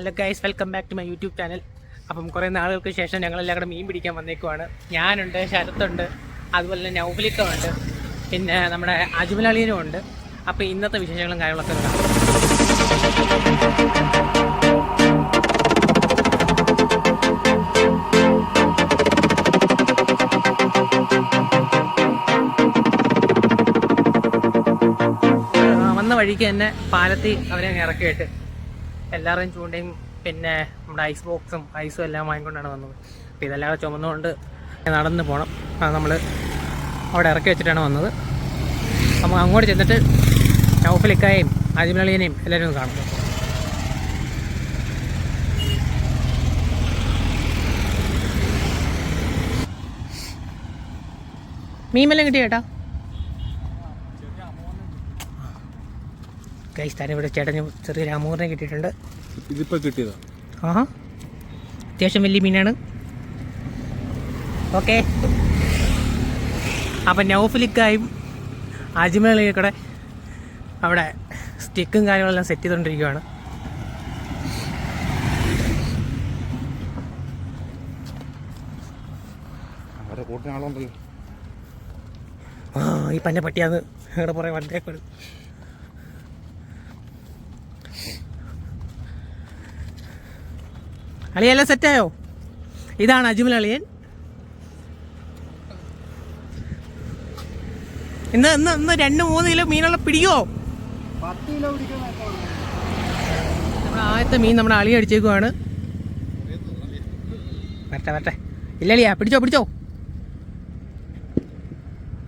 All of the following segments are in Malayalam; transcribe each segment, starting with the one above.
Hello guys welcome back to my YouTube channel അപ്പം കുറേ നാളുകൾക്ക് ശേഷം ഞങ്ങളെല്ലാം കൂടെ മീൻ പിടിക്കാൻ വന്നേക്കുവാണ്. ഞാനുണ്ട് ശരത്തുണ്ട് അതുപോലെ തന്നെ നൗഫലിക്കമുണ്ട് പിന്നെ നമ്മുടെ അജ്മലളിയനും ഉണ്ട്. അപ്പോൾ ഇന്നത്തെ വിശേഷങ്ങളും കാര്യങ്ങളൊക്കെ വന്ന വഴിക്ക് തന്നെ പാലത്തിൽ അവരെ ഇറക്കിയിട്ട് എല്ലാവരുടെയും ചൂണ്ടയും പിന്നെ നമ്മുടെ ഐസ് ബോക്സും ഐസും എല്ലാം വാങ്ങിക്കൊണ്ടാണ് വന്നത്. അപ്പോൾ ഇതെല്ലാം ചുമന്നുകൊണ്ട് നടന്ന് പോകണം അത് നമ്മൾ അവിടെ ഇറക്കി വെച്ചിട്ടാണ് വന്നത്. അപ്പോൾ അങ്ങോട്ട് ചെന്നിട്ട് നൗഫലിക്കായും അജിമലളിയനെയും എല്ലാവരും ഒന്ന് കാണും മീൻ വല്ലതും കിട്ടിയോ ഗൈസ് ഇവിടെ ചേട്ടന് ചെറിയ രാമൂറിനെ കിട്ടിയിട്ടുണ്ട്. ഇതിപ്പോ കിട്ടിയതാ. ആഹാ. അത്യാവശ്യം വലിയ മീനാണ്. ഓക്കെ. അപ്പം നൗഫലിക്കായും അജ്മലിയും കൂടെ അവിടെ സ്റ്റിക്കും കാര്യങ്ങളെല്ലാം സെറ്റ് ചെയ്തുകൊണ്ടിരിക്കുകയാണ് ആ ഈ പന്ന പട്ടിയാന്ന് ഇവിടെ പുറകെ വന്നേക്കുള്ളൂ അളിയെല്ലാം സെറ്റായോ? ഇതാണ് അജ്മൽ അളിയൻ. ഇന്ന് ഇന്ന് ഇന്ന് രണ്ട് മൂന്ന് കിലോ മീനുള്ള പിടിയോ ആദ്യത്തെ മീൻ നമ്മുടെ അളി അടിച്ചേക്കുവാണ്. വരട്ടെ വരട്ടെ. ഇല്ലലിയാ പിടിച്ചോ പിടിച്ചോ.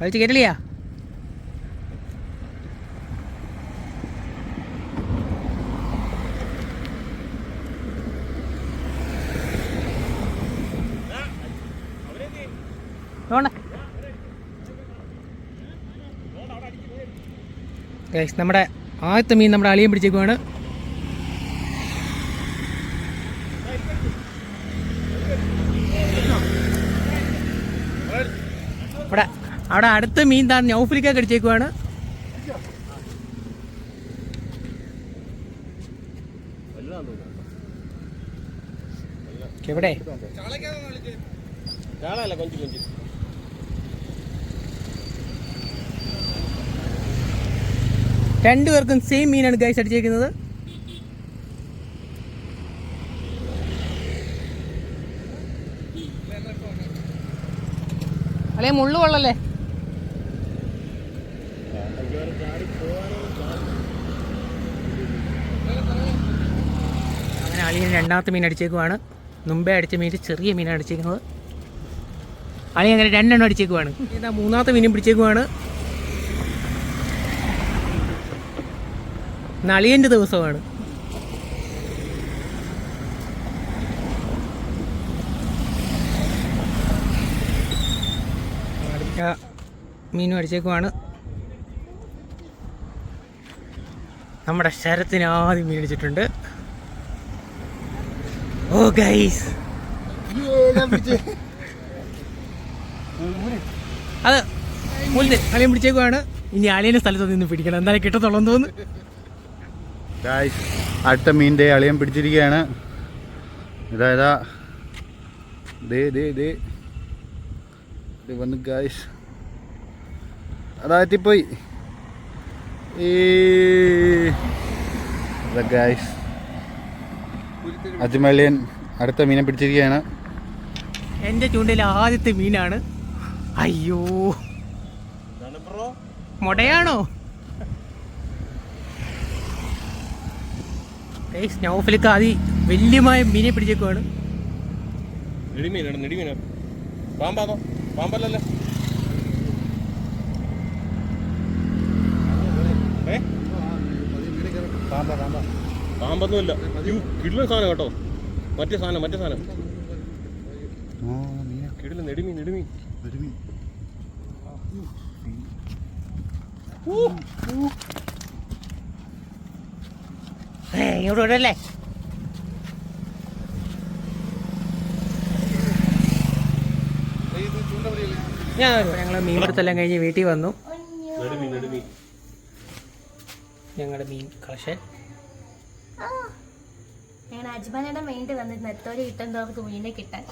വലിച്ച് കയറ്റളിയാ ഗൈസ് നമ്മുടെ ആദ്യത്തെ മീൻ നമ്മുടെ അളിയൻ പിടിച്ചേക്കുവാണ്. അവിടെ അവിടെ അടുത്ത മീൻ താൻ നൗഫിലിക്ക കടിച്ചേക്കുവാണ് എവിടെ? ചാളല്ല കൊഞ്ചി കൊഞ്ച്. രണ്ടുപേർക്കും സെയിം മീനാണ് ഗൈസ് അടിച്ചേക്കുന്നത്. അല്ലേ മുള്ളു കൊള്ളല്ലേ? അങ്ങനെ അളിയൻ രണ്ടാമത്തെ മീൻ അടിച്ചേക്കുവാണ്. മുമ്പേ അടിച്ച മീൻ ചെറിയ മീനാണ് അടിച്ചേക്കുന്നത്. അളി അങ്ങനെ രണ്ടെണ്ണം അടിച്ചേക്കുവാണ്. ഇതാ മൂന്നാമത്തെ മീനും പിടിച്ചേക്കുവാണ്. നളിയന്റെ ദിവസമാണ്. മീൻ മീനും അടിച്ചേക്കുവാണ്. നമ്മുടെ ശരത്തിന് ആദ്യം മീൻ അടിച്ചിട്ടുണ്ട്. ഓ ഗൈസ് അത് മുല്ല് അളിയൻ പിടിച്ചേക്കുവാണ്. ഇനി അളിയന്റെ സ്ഥലത്ത് നിന്ന് പിടിക്കണം. എന്തായാലും കിട്ടത്തുള്ളൂ തോന്നുന്നു. ഗായ്സ് അടുത്ത മീന്റെ അളിയൻ പിടിച്ചിരിക്കുകയാണ്. ഇതാ ഇതാ. ദേ ദേ ദേ. ഇത് വന്ന് ഗായ്സ് അതായെത്തിപ്പോയി ഈ ഗായ്സ് അജ്മലിയൻ അടുത്ത മീനെ പിടിച്ചിരിക്കുകയാണ്. എന്റെ ചൂണ്ടയിലെ ആദ്യത്തെ മീനാണ്. അയ്യോ. മുടയാണോ? സ്നോഫിലേക്ക് ആദ്യ വല്യമായ മീനെ പിടിച്ചേക്കുവാണ്. നെടിമീനാണ് നെടിമീന. പാമ്പാതോ പാമ്പല്ലല്ലോ? പാമ്പൊന്നുമില്ല. കിടിലൻ സാധനം കേട്ടോ. മറ്റേ സാധനം മറ്റേ സാധനം. കിടിലൻ നെടിമീൻ നെടിമീൻ. ഏ ഇങ്ങോട്ട് വിടല്ലേ? ഞാൻ ഞങ്ങൾ മീൻ എടുത്തെല്ലാം കഴിഞ്ഞ് വീട്ടിൽ വന്നു. ഞങ്ങളുടെ മീൻ കളക്ഷൻ. ഞങ്ങളുടെ അജ്മാനയുടെ മെയിന്റെ വന്നിട്ട് നെത്തോലി കിട്ടുന്നവർക്ക് മീനെ കിട്ടാൻ.